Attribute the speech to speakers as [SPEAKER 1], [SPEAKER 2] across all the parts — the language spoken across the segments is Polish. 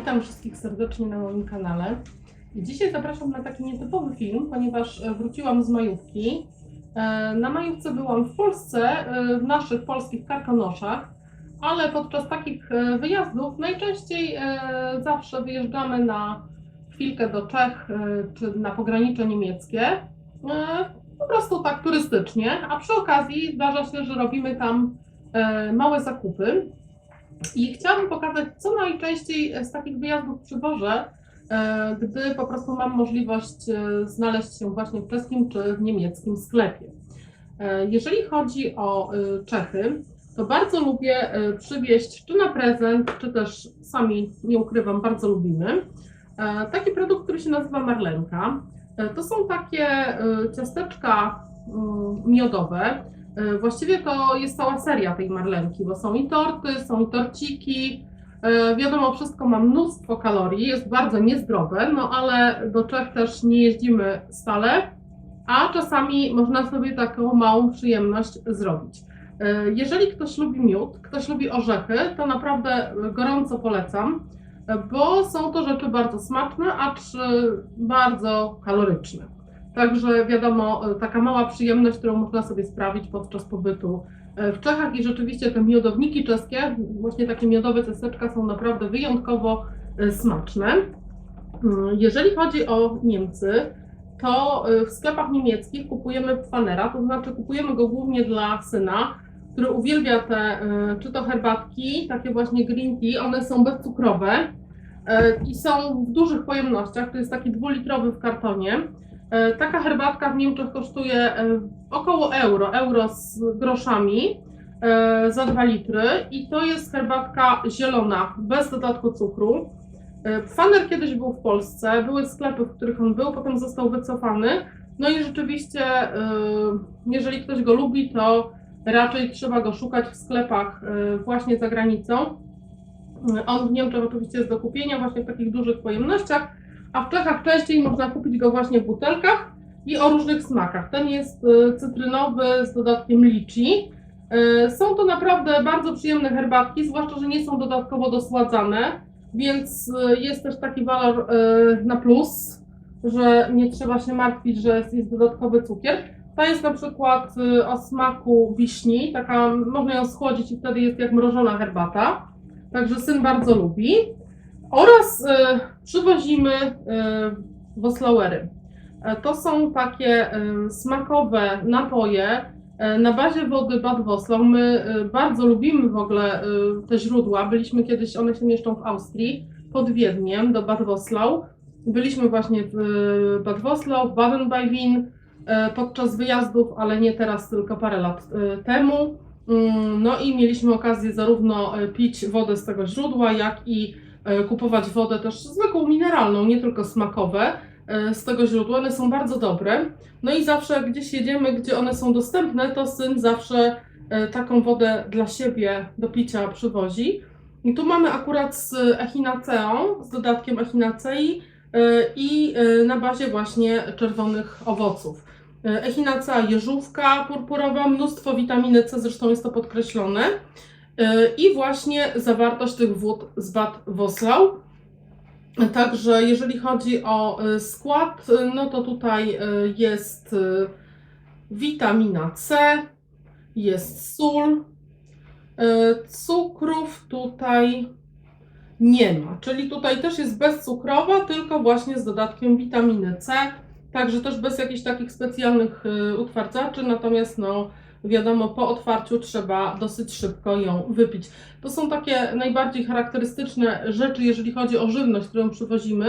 [SPEAKER 1] Witam wszystkich serdecznie na moim kanale. Dzisiaj zapraszam na taki nietypowy film, ponieważ e, wróciłam z majówki. E, Na majówce byłam w Polsce, e, w naszych polskich karkonoszach, ale podczas takich wyjazdów najczęściej zawsze wyjeżdżamy na chwilkę do Czech czy na pogranicze niemieckie. Po prostu tak turystycznie, a przy okazji zdarza się, że robimy tam małe zakupy. I chciałabym pokazać, co najczęściej z takich wyjazdów przywożę, e, gdy po prostu mam możliwość e, znaleźć się właśnie w czeskim czy w niemieckim sklepie. E, Jeżeli chodzi o Czechy, to bardzo lubię przywieźć czy na prezent, czy też sami, nie ukrywam, bardzo lubimy. Taki produkt, który się nazywa marlenka. To są takie ciasteczka mm, miodowe, Właściwie to jest cała seria tej marlenki, bo są i torty, są i torciki. E, Wiadomo, wszystko ma mnóstwo kalorii, jest bardzo niezdrowe, no ale do Czech też nie jeździmy stale, a czasami można sobie taką małą przyjemność zrobić. E, Jeżeli ktoś lubi miód, ktoś lubi orzechy, to naprawdę gorąco polecam, e, bo są to rzeczy bardzo smaczne, acz e, bardzo kaloryczne. Także wiadomo, e, taka mała przyjemność, którą można sobie sprawić podczas pobytu e, w Czechach i rzeczywiście te miodowniki czeskie, właśnie takie miodowe ciasteczka są naprawdę wyjątkowo e, smaczne. Mm, Jeżeli chodzi o Niemcy, to w sklepach niemieckich kupujemy pfanera, to znaczy kupujemy go głównie dla syna, który uwielbia te, czy to herbatki, takie właśnie green tea, one są bezcukrowe i są w dużych pojemnościach, to jest taki dwulitrowy w kartonie. E, Taka herbatka w Niemczech kosztuje e, około euro, euro z groszami e, za 2 litry i to jest herbatka zielona, bez dodatku cukru. Pfaner kiedyś był w Polsce, były sklepy, w których on był, potem został wycofany. No i rzeczywiście, jeżeli ktoś go lubi, to raczej trzeba go szukać w sklepach właśnie za granicą. On w Niemczech oczywiście jest do kupienia właśnie w takich dużych pojemnościach a w Czechach częściej można kupić go właśnie w butelkach i o różnych smakach. Ten jest e, cytrynowy z dodatkiem liczy. E, Są to naprawdę bardzo przyjemne herbatki, zwłaszcza, że nie są dodatkowo dosładzane, więc e, jest też taki walor na plus, że nie trzeba się martwić, że jest, dodatkowy cukier. Ta jest na przykład o smaku wiśni, taka można ją schłodzić i wtedy jest jak mrożona herbata. Także syn bardzo lubi. Oraz e, przywozimy e, Voslauery. E, To są takie e, smakowe napoje e, na bazie wody Bad Voslau. My bardzo lubimy w ogóle te źródła. Byliśmy kiedyś, one się mieszczą w Austrii, pod Wiedniem do Bad Voslau. Byliśmy właśnie w Bad Voslau, w Baden-Bavin e, podczas wyjazdów, ale nie teraz, tylko parę lat temu. Mm, No i mieliśmy okazję zarówno pić wodę z tego źródła, jak i kupować wodę też zwykłą mineralną, nie tylko smakowe e, z tego źródła. One są bardzo dobre. No i zawsze gdzieś jedziemy, gdzie one są dostępne, to syn zawsze e, taką wodę dla siebie do picia przywozi. I tu mamy akurat z echinaceą, z dodatkiem echinacei e, i e, na bazie właśnie czerwonych owoców. E, Echinacea jeżówka purpurowa, mnóstwo witaminy C, zresztą jest to podkreślone. E, I właśnie zawartość tych wód z Bad Voslau. Także jeżeli chodzi o e, skład, e, no to tutaj jest witamina C, jest sól, cukrów tutaj nie ma, czyli tutaj też jest bezcukrowa, tylko właśnie z dodatkiem witaminy C, także też bez jakichś takich specjalnych utwardzaczy, natomiast no wiadomo, po otwarciu trzeba dosyć szybko ją wypić. To są takie najbardziej charakterystyczne rzeczy, jeżeli chodzi o żywność, którą przywozimy.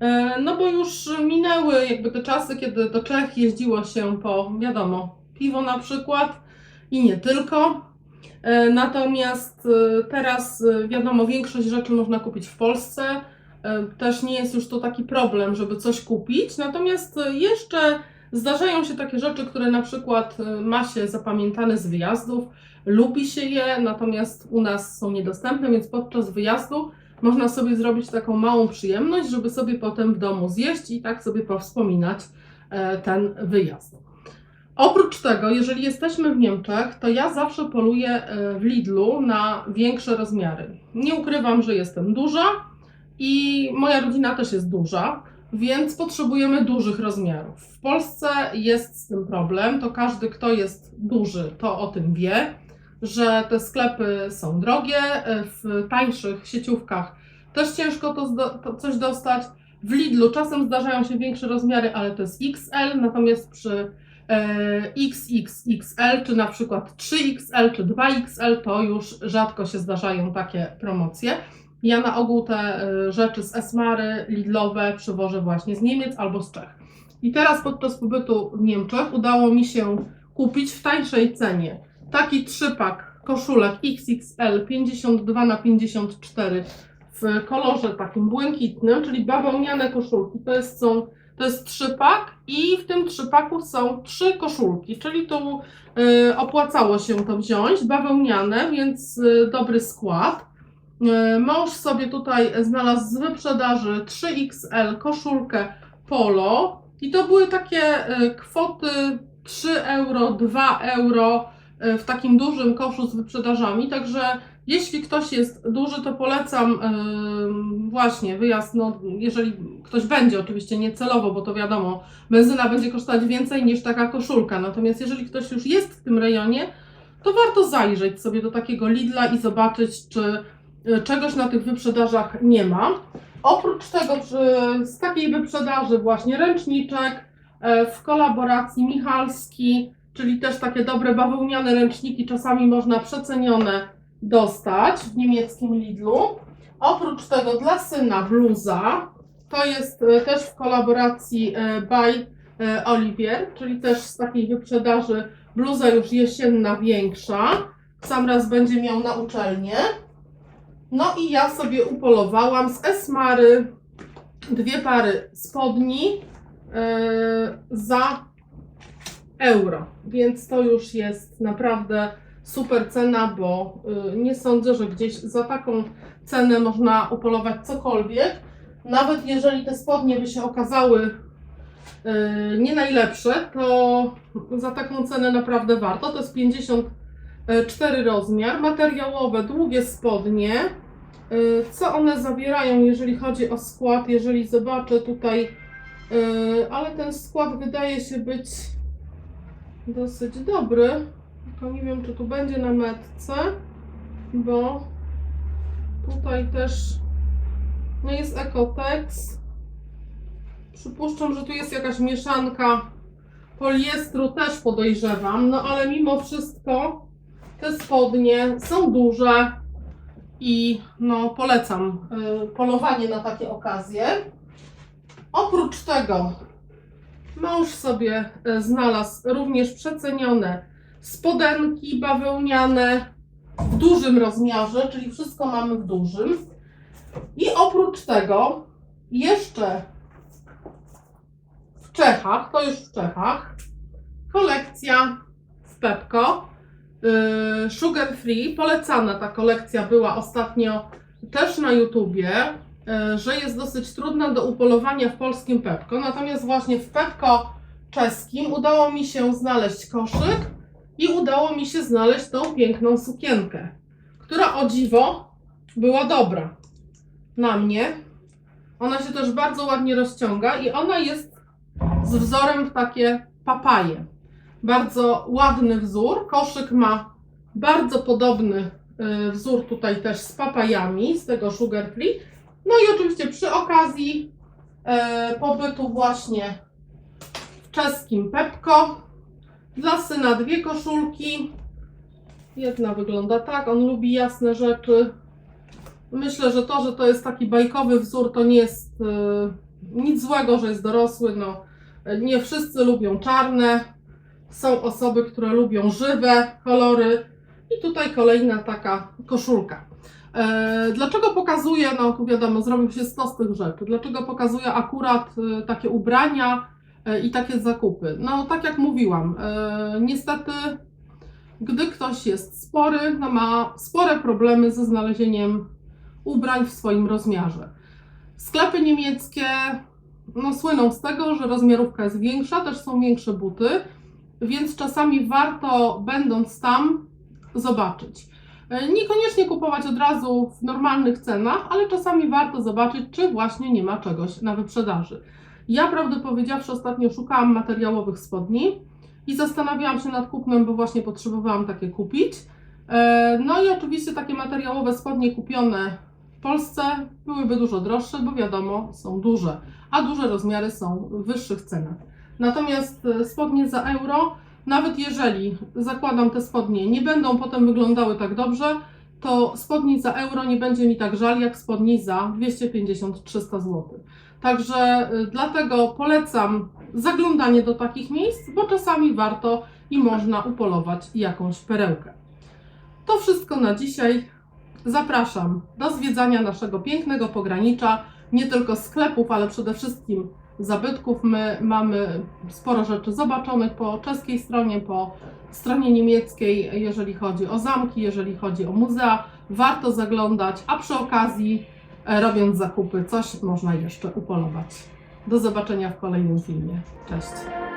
[SPEAKER 1] E, No bo już minęły jakby te czasy, kiedy do Czech jeździło się po, wiadomo, piwo na przykład i nie tylko. E, Natomiast e, teraz, wiadomo, większość rzeczy można kupić w Polsce. Też nie jest już to taki problem, żeby coś kupić. Natomiast jeszcze zdarzają się takie rzeczy, które na przykład e, ma się zapamiętane z wyjazdów, lubi się je, natomiast u nas są niedostępne, więc podczas wyjazdu można sobie zrobić taką małą przyjemność, żeby sobie potem w domu zjeść i tak sobie powspominać e, ten wyjazd. Oprócz tego, jeżeli jesteśmy w Niemczech, to ja zawsze poluję e, w Lidlu na większe rozmiary. Nie ukrywam, że jestem duża i moja rodzina też jest duża, więc potrzebujemy dużych rozmiarów. W Polsce jest z tym problem, to każdy, kto jest duży, to o tym wie, że te sklepy są drogie, w tańszych sieciówkach też ciężko to, to coś dostać. W Lidlu czasem zdarzają się większe rozmiary, ale to jest XL, natomiast przy e, XXXL, czy na przykład 3XL, czy 2XL, to już rzadko się zdarzają takie promocje. Ja na ogół te e, rzeczy z Esmary, Lidlowe przywożę właśnie z Niemiec albo z Czech. I teraz podczas pobytu w Niemczech udało mi się kupić w tańszej cenie taki trzypak koszulek XXL 52 na 54 w kolorze takim błękitnym, czyli bawełniane koszulki. To jest, są, to jest trzypak i w tym trzypaku są trzy koszulki, czyli tu y, opłacało się to wziąć. Bawełniane, więc y, dobry skład. Y, mąż sobie tutaj znalazł z wyprzedaży 3XL koszulkę polo i to były takie y, kwoty 3 euro, 2 euro y, w takim dużym koszu z wyprzedażami, także jeśli ktoś jest duży, to polecam właśnie wyjazd, no, jeżeli ktoś będzie, oczywiście nie celowo, bo to wiadomo, benzyna będzie kosztować więcej niż taka koszulka. Natomiast jeżeli ktoś już jest w tym rejonie, to warto zajrzeć sobie do takiego Lidla i zobaczyć, czy czegoś na tych wyprzedażach nie ma. Oprócz tego, z takiej wyprzedaży właśnie ręczniczek e, w kolaboracji Michalski, czyli też takie dobre bawełniane ręczniki, czasami można przecenione dostać w niemieckim Lidlu. Oprócz tego dla syna bluza, to jest e, też w kolaboracji e, by Olivier, czyli też z takiej wyprzedaży bluza już jesienna większa. Sam raz będzie miał na uczelnię. No i ja sobie upolowałam z Esmary dwie pary spodni e, za euro, więc to już jest naprawdę super cena, bo y, nie sądzę, że gdzieś za taką cenę można upolować cokolwiek. Nawet jeżeli te spodnie by się okazały y, nie najlepsze, to za taką cenę naprawdę warto. To jest 54 rozmiar, materiałowe, długie spodnie. Y, Co one zawierają, jeżeli chodzi o skład? Jeżeli zobaczę tutaj, y, ale ten skład wydaje się być dosyć dobry. Tylko nie wiem, czy tu będzie na metce, bo tutaj też no jest Ecotex. Przypuszczam, że tu jest jakaś mieszanka poliestru, też podejrzewam, no ale mimo wszystko te spodnie są duże i no polecam y, polowanie na takie okazje. Oprócz tego mąż sobie y, znalazł również przecenione spodenki bawełniane w dużym rozmiarze, czyli wszystko mamy w dużym. I oprócz tego jeszcze w Czechach, to już w Czechach, kolekcja w Pepko Sugar Free. Polecana ta kolekcja była ostatnio też na YouTubie, yy, że jest dosyć trudna do upolowania w polskim Pepko. Natomiast właśnie w Pepko czeskim udało mi się znaleźć koszyk i udało mi się znaleźć tą piękną sukienkę, która o dziwo była dobra na mnie. Ona się też bardzo ładnie rozciąga i ona jest z wzorem w takie papaje. Bardzo ładny wzór. Koszyk ma bardzo podobny y, wzór tutaj też z papajami, z tego Sugar Free. No i oczywiście przy okazji e, pobytu właśnie w czeskim Pepko dla syna dwie koszulki. Jedna wygląda tak, on lubi jasne rzeczy. Myślę, że to, że to jest taki bajkowy wzór, to nie jest y, nic złego, że jest dorosły. No, nie wszyscy lubią czarne. Są osoby, które lubią żywe kolory. I tutaj kolejna taka koszulka. E, dlaczego pokazuję, no wiadomo, zrobił się 100 z tych rzeczy. Dlaczego pokazuję akurat y, takie ubrania e, i takie zakupy? No, tak jak mówiłam, e, niestety, gdy ktoś jest spory, no ma spore problemy ze znalezieniem ubrań w swoim rozmiarze. Sklepy niemieckie no, słyną z tego, że rozmiarówka jest większa, też są większe buty, więc czasami warto, będąc tam, zobaczyć. E, Niekoniecznie kupować od razu w normalnych cenach, ale czasami warto zobaczyć, czy właśnie nie ma czegoś na wyprzedaży. Ja, prawdę powiedziawszy, ostatnio szukałam materiałowych spodni i zastanawiałam się nad kupnem, bo właśnie potrzebowałam takie kupić. E, No i oczywiście takie materiałowe spodnie kupione w Polsce byłyby dużo droższe, bo wiadomo, są duże, a duże rozmiary są w wyższych cenach. Natomiast e, spodnie za euro, nawet jeżeli zakładam te spodnie, nie będą potem wyglądały tak dobrze, to spodni za euro nie będzie mi tak żal jak spodni za 250-300 zł. Także y, dlatego polecam zaglądanie do takich miejsc, bo czasami warto i można upolować jakąś perełkę. To wszystko na dzisiaj. Zapraszam do zwiedzania naszego pięknego pogranicza, nie tylko sklepów, ale przede wszystkim zabytków. My mamy sporo rzeczy zobaczonych po czeskiej stronie, po stronie niemieckiej, jeżeli chodzi o zamki, jeżeli chodzi o muzea. Warto zaglądać, a przy okazji, e, robiąc zakupy, coś można jeszcze upolować. Do zobaczenia w kolejnym filmie. Cześć!